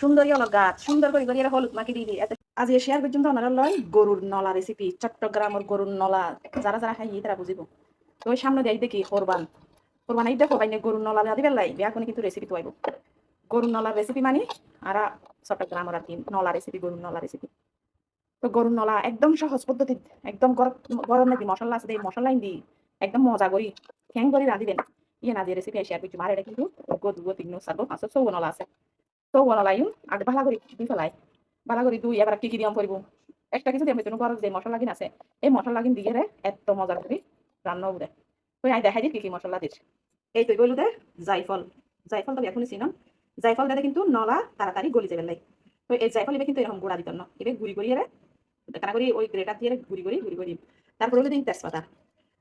সুন্দরী হলো গাছ, সুন্দর করে করে হলুদ মাখি দিয়ে এত- আজ শেয়ার পর্যন্ত ওনারা লয়, গরুর নলা রেসিপি চট্টগ্রামের গরুর নলা, যারা যারা খাই তারা বুঝিব। তো সামনে দেয় দেখি কোরবান? কোরবান এই দেখো, বাইনে গরুর নলা দিবেন লাই, বিয়া কোনো কিন্তু রেসিপি তো গরুর নলার রেসিপি মানে আর চট্টগ্রামের আর কি, নলা রেসিপি গরুর নলা রেসিপি তো গরুর নলা একদম সহজ পদ্ধতি, একদম গরম নাকি মশলা আছে এই মশলা দি একদম মজা করি, ঠ্যাং করে রাঁধিবেন ইয়ে না দিয়ে রেসিপি শেয়ার করছি মার এটা কিন্তু গদু তিন সার্ব পাঁচশো চৌ নলা আছে। চৌ নলা ইউ আগে ভালো করে দুই ফেলাই ভালো করে দুই, এবার কি কি দিয়াম করব? একটা কিছু দিয়াম ঘর যে মশলা লাগিন আছে এই মশলা লাগিন দিয়ে রে এত মজা করি রান্না উড়ে তো আই দেখাই দিই কি কি মশলা দিস এই তুই বলু দে, জাইফল। জাইফল তো এখনই চিনাম জাইফল দিলে কিন্তু নলা তাড়াতাড়ি গলি যাবে লাই তো এই জাইফল এবার কিন্তু এরকম গুঁড়া দিত না এবার গুড়ি করিয়ে রে কানা করি ওই গ্রেটার দিয়ে গুড়ি করি গুড়ি করি তারপর হলো দিন তেজপাতা।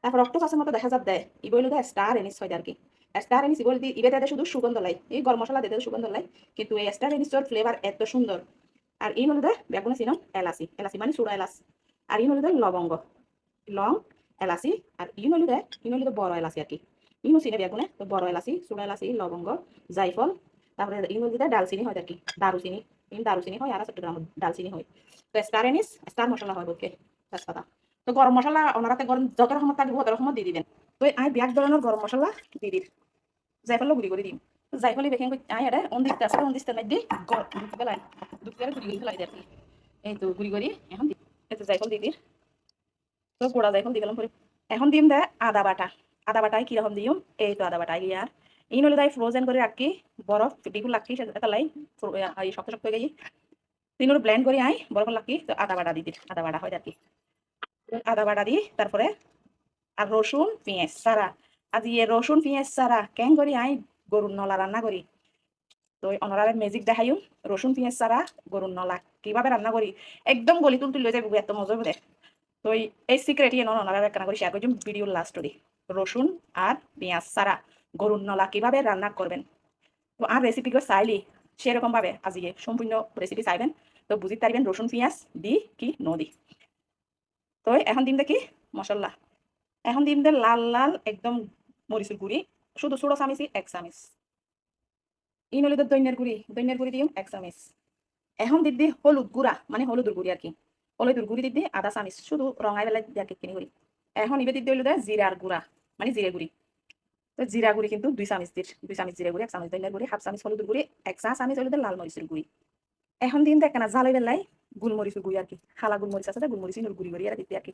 তারপর অক্টোপাসের মতো দেখা যাবে দেয় ই বইলো দেয় স্টার এনিস হয় আর কি। স্টার এনিস বলে দিই ইবে তাদের শুধু সুগন্ধ লাই। এই গরম মশলা দিতে সুগন্ধ লাই। কিন্তু এই স্টার এনিসের ফ্লেভার এত সুন্দর। আর এই হলো দেয় বেগুনে চিনম এলাচি। এলাচি মানে চূড়া এলাচ। আর ইন হলো দেয় লবঙ্গ। লং, এলাচি। আর ইন হলো দেয় ইন হলো বড় এলাচি আর কি। ইনও চিনে বেগুনে, তো বড় এলাচি, চূড়া এলাচি, লবঙ্গ জাইফল তারপরে ইন হলো দেয় ডালচিনি হয় আর কি, দারুচিনি। ইন দারুচিনি হয় আর চট্টগ্রাম ডালচিনি হয়। তো স্টার এনিস স্টার মশলা হয় বলকে তেজপাতা তো গরম মশলা ওনারাতে গরম, যত রকম থাকবে তত রকম দিয়ে দিবেন। তো আই ব্যাগ ধরনের গরম মশলা দিয়ে দিন জাইফল গুড়ি করে দিম। জাইফলি বেখেন আই এটা অন দিতে আছে, অন দিতে মধ্যে দুধ বেলায় দুধ বেলা গুড়ি করে ফেলাই দেখি এই তো গুড়ি করি এখন এই তো জাইফল দিয়ে দির তো গোড়া জাইফল দিয়ে গেলাম পরে এখন দিম দে আদা বাটা। আদা বাটায় কীরকম দিম? এই তো আদা বাটায় আর এই নলে তাই ফ্রোজেন করে রাখি বরফ ডিগুল রাখি এটা লাই শক্ত শক্ত হয়ে গেছি তিন ব্লেন্ড করে আই বরফ রাখি তো আদা বাটা দিয়ে দির আদা বাটা হয় আর কি আদা বাটা দিই তারপরে আর রসুন পেঁয়াজ। সারা আজ রসুন পেঁয়াজ সারা কেন করি আই গরুর নলা রান্না করি তো অনারে মেজিক দেখাইও রসুন পেঁয়াজ সারা গরুর নলা, কীভাবে রান্না করি একদম গলি তুল তুলে যাব এত মজা করে তো এই সিক্রেট ইয়ে ননারা রান্না করি শেয়ার করছি ভিডিও লাস্ট করি রসুন আর পেঁয়াজ সারা গরুর নলা, কীভাবে রান্না করবেন তো আর রেসিপি করে চাইলি সেরকম ভাবে আজিয়ে সম্পূর্ণ রেসিপি চাইবেন। তো বুঝিতে পারবেন রসুন পেঁয়াজ দি কি নদী তো এখন দিম দেখি মশলা এখন দিম দে লাল লাল, একদম মরিচুর গুড়ি, শুধু ছোটো চামিচি এক চামিচ। ই নলি দৈন্যের গুড়ি দৈন্যের গুড়ি দিম এক চামিচ। এখন দিদি হলুদ গুড়া মানে হলুদের গুড়ি আর কি। হলুদের গুড়ি দিদি আধা চামিচ, শুধু রঙাই বেলা দিয়ে কিনি করি এখন ইবে দিদি হইল দে জিরার গুড়া মানে জিরে গুড়ি। তো জিরা গুড়ি কিন্তু দুই চামিচ দির দুই চামিচ জিরে গুড়ি, এক চামিচ দৈন্যের গুড়ি, হাফ চামিচ হলুদের গুড়ি, এক চা চামিচ হইল দে লাল মরিচের গুড়ি। এখন দিন দেখ না জাল বেলাই গুলমরিচের গুড়ি আর কি, খালা গুলমরিচ আছে গুলমরিচ গুড়ি গুড়ি আর দিতে আর কি।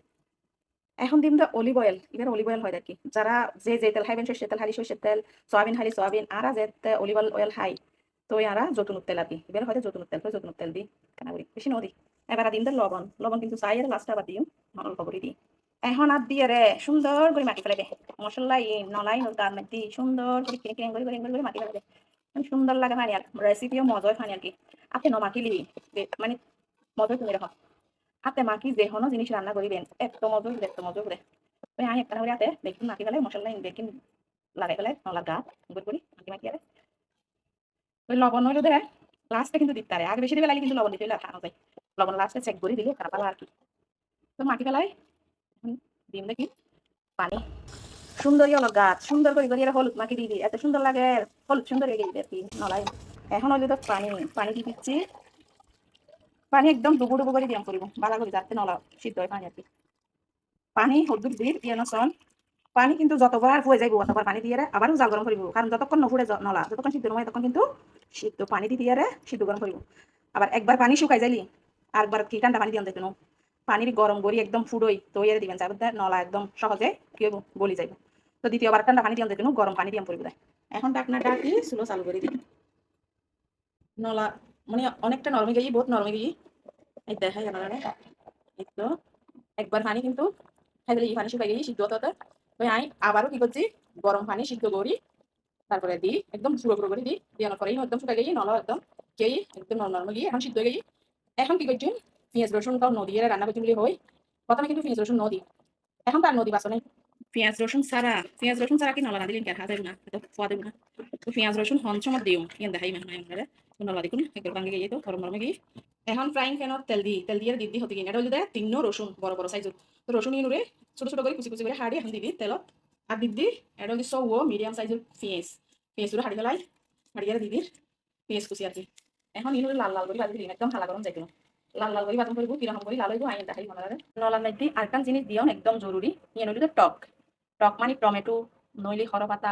এখন দিম দা অলিভ অয়েল এবার অলিভ অয়েল হয় আর কি। যারা যে যে তেল খাইবেন, সর্ষের তেল হালি সর্ষের তেল, সয়াবিন হালি সয়াবিন, আর যে অলিভ অয়েল খাই তো আরা যতুন তেল আর কি। এবার হয়তো যতুন তেল যতুন তেল দিই, কেনা করি? বেশি নদী এবার দিম দা লবণ। লবণ কিন্তু চাই আর লাস্ট আবার দিও অল্প করে দিই। এখন আর দিয়ে রে, সুন্দর করে মাটি ফেলে মশলা ই নলাই তার মধ্যে সুন্দর করে কিনে কিনে করে করে করে মাটি ফেলে সুন্দর লাগে মানে আর রেসিপিও মজাই আর কি। আপনি নমাকিলি মানে মজা তুমি রাখো হাতে মাখি যে কোনো জিনিস রান্না করিবেন। এত মজা করে এত মজা করে ওই আমি একটা হাতে বেকিং মাখি ফেলে মশলা বেকিং লাগাই ফেলে নলার গা, গুড় করি মাখি মাখি আরে। ওই লবণ হইল দেয় লাস্টে কিন্তু দিতে পারে আগে বেশি দিবে লাগে কিন্তু লবণ দিতে খাওয়া যায়। লবণ লাস্টে চেক করে দিলে খারাপ আর কি। তো মাখি ফেলাই দিম দেখি, পানি। সুন্দরী হলো গাছ, সুন্দর করে করে হলুদ মাখি দিই এত সুন্দর লাগে, হলুদ সুন্দর আর কি নলাই এখন হইল তো পানি পানি দিয়ে দিচ্ছি। পানি একদম ডুবু ডুবু করে দিয়াম করিব বালা করে যাতে নলা সিদ্ধ হয় পানি আর কি পানি হলদুর দিয়ে দিয়ে নসন পানি কিন্তু যতবার হয়ে যাইব অতবার পানি দিয়ে আবারও জাল গরম করিব কারণ যতক্ষণ নফুড়ে নলা, যতক্ষণ সিদ্ধ নয় তখন কিন্তু সিদ্ধ পানি দিয়ে সিদ্ধ গরম করিব আবার একবার পানি শুকাই যাইলি আরেকবার কি ঠান্ডা পানি দিয়ে দেখুন। পানির গরম করি একদম ফুডই তো ইয়ে দিবেন যাবে নলা একদম সহজে কি গলি যাইব তো দ্বিতীয়বার ঠান্ডা পানি দিয়ে দেখুন গরম পানি দিয়ে পড়ব এখন ডাকনা ডাকি স্লো চালু করে দিই নলা মানে অনেকটা নরমে গেছি বহুত নরমে গেছি এই দেখাই আপনারা এই তো। একবার পানি কিন্তু খাই দিলে এই পানি শুকাই গেছি সিদ্ধ হতে ওই আই আবারও কি করছি? গরম পানি সিদ্ধ করি। তারপরে দিই, একদম পুরো পুরো করে দিই। দেওয়ার পরেই একদম শুকাই গেছি নল একদম গেই, একদম নরম গিয়ে এখন সিদ্ধ হয়ে গেছি এখন কি করছি? পেঁয়াজ রসুন তাও নদী এর রান্না করছি বলে হয়। প্রথমে কিন্তু পেঁয়াজ রসুন নদী। এখন তার নদী বাসনে পেঁয়াজ, রসুন ছাড়া, পেঁয়াজ, রসুন ছাড়া কি নলা না দিলে কেন দেবো না খোয়া দেবো না। তো পেঁয়াজ, রসুন হনসমত দিও। ইয়ান দেখাই মানে আমরা। নলা দেখুন একবার ভাঙে গিয়ে তো, গরম, গরমে গিয়ে। এখন ফ্রাইং প্যানত তেল দিই তেল দিয়ে দিদি হতে কিনে এটা হলে তিন্ন রসুন, বড় বড় সাইজের তো রসুন ইনুরে ছোট ছোট করে কুচি কুচি করে হাড়ি এখন দিবি তেলত। আর দিদি এটা হচ্ছে সৌ মিডিয়াম সাইজের পেঁয়াজ। পেঁয়াজ হাড়ি ফেলাই হাড়িয়ে দিদির পেঁয়াজ কুচি আর কি এখন ইনুর লাল লাল করে বাজি দিন একদম হালা গরম যাইতো লাল লাল করে বাদাম করব কীরকম করে লাল হইব আইন দেখাই মনে লাগে নলার মধ্যে আরেকটা জিনিস দিও একদম জরুরি ইয়ে নইলে টক। টক মানে টমেটো, নইলে হর পাতা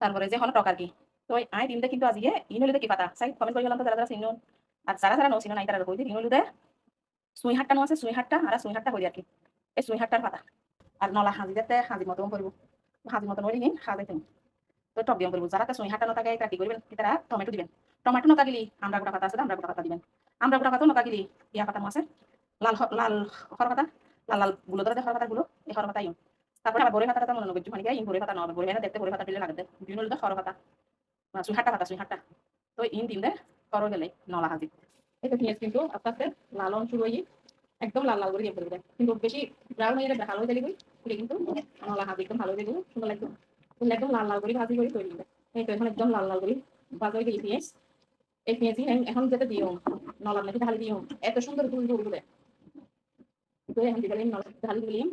তারপরে যে হলো টক আর কি তো আই দিনটা কিন্তু আজি আজকে ইনলিতে কি পাতা সাই কমেন্ট করে গেলাম তো যারা যারা আর যারা যারা নচিনো নাই তারা কই দিন সুই হাটটা নো আছে সুই হাটটা আর সুই হাটটা করি আর কি এই সুই হাটটার পাতা। আর নলা হাজি দিতে হাজি মতো করব হাজি মতো নইলে নিন হাজাই তুমি তো টক দিয়ম করব যারা সুই হাটটা নতাকে কাটি করবেন তারা টমেটো দিবেন। টমেটো গেলি আমরা গোটা পাতা আছে আমরা গোটা পাতা দিবেন। আমরা গোটা পাতা গেলি ইয়া পাতা আছে। লাল লাল হর পাতা, লাল লালগুলো ধরে হর পাতা গুলো, এই হর পাতা ইউন তারপরে আবার বড়ে পাতাটা মনে নগর মানে ইন বড়ে পাতা নয় বড়ে পাতা দেখতে বড়ে পাতা দিলে লাগে বিভিন্ন হলো হর পাতা সুই হাটটা পাতা সুই হাটটা। তো ইন দিন দে করো গেলে নলা হাজি তো পেঁয়াজ কিন্তু আস্তে আস্তে লালন শুরু হয়ে একদম লাল লাল করে দিয়ে ফেলবে। কিন্তু বেশি ব্রাউন হয়ে গেলে ভালো হয়ে যাবে পুরি কিন্তু নলা হাজি একদম ভালো হয়ে যাবে, সুন্দর লাগবে। একদম লাল লাল করে ভাজি করে তৈরি হবে। এই তো এখন একদম লাল লাল করে ভাজা হয়ে গেলে পেঁয়াজ এই পেঁয়াজই এখন যেটা দিও নলার নাকি ঢালি দিও। এত সুন্দর গুল গুল করে এখন দিলে নলা দিলাম গেলে পেঁয়াজ নলা নলা ঢাল দিলাম।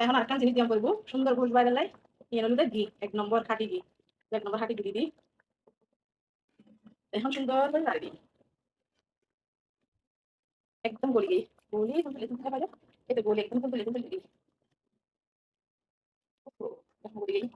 এখন আরেকটা জিনিস দিয়ে করব। সুন্দর ঘুষ বাইরে লাই। এর হলো ঘি এক নম্বর খাটি ঘি এক নম্বর খাটি ঘি দিই এখন সুন্দর করে একদম গলি গিয়ে গলি তুলে তুলতে পারো এই গলি, একদম তুলে তুলে দিই এখন গলি গিয়ে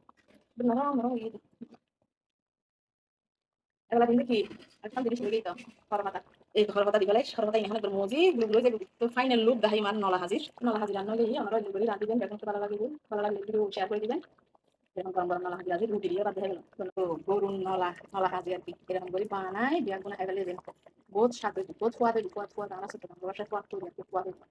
নরম কি? একটা জিনিস লেগেই তো খরপাতা এই খরপাতা সর কথা এখানে তোর মজি গুলো যে তো ফাইনাল লুক দেখাই মান নলা হাজির। নলা হাজির রান্না গিয়ে আমরা ওই গুলি রাঁধিবেন, বেতন ভালো লাগে ভালো লাগলে ভিডিও শেয়ার করে দিবেন। এরকম গরম গরম নলা হাজির আছে, রুটি দিয়ে রাত গেল। তো গরুন নলা নলা হাজির আর কি, এরকম করে বানাই দিয়া খাই ফেলে দেন বহুত স্বাদ বহুত সোয়াদ হয়েছে সোয়াদ আনা সাথে বর্ষার সোয়াদ করে সোয়াদ হয়েছে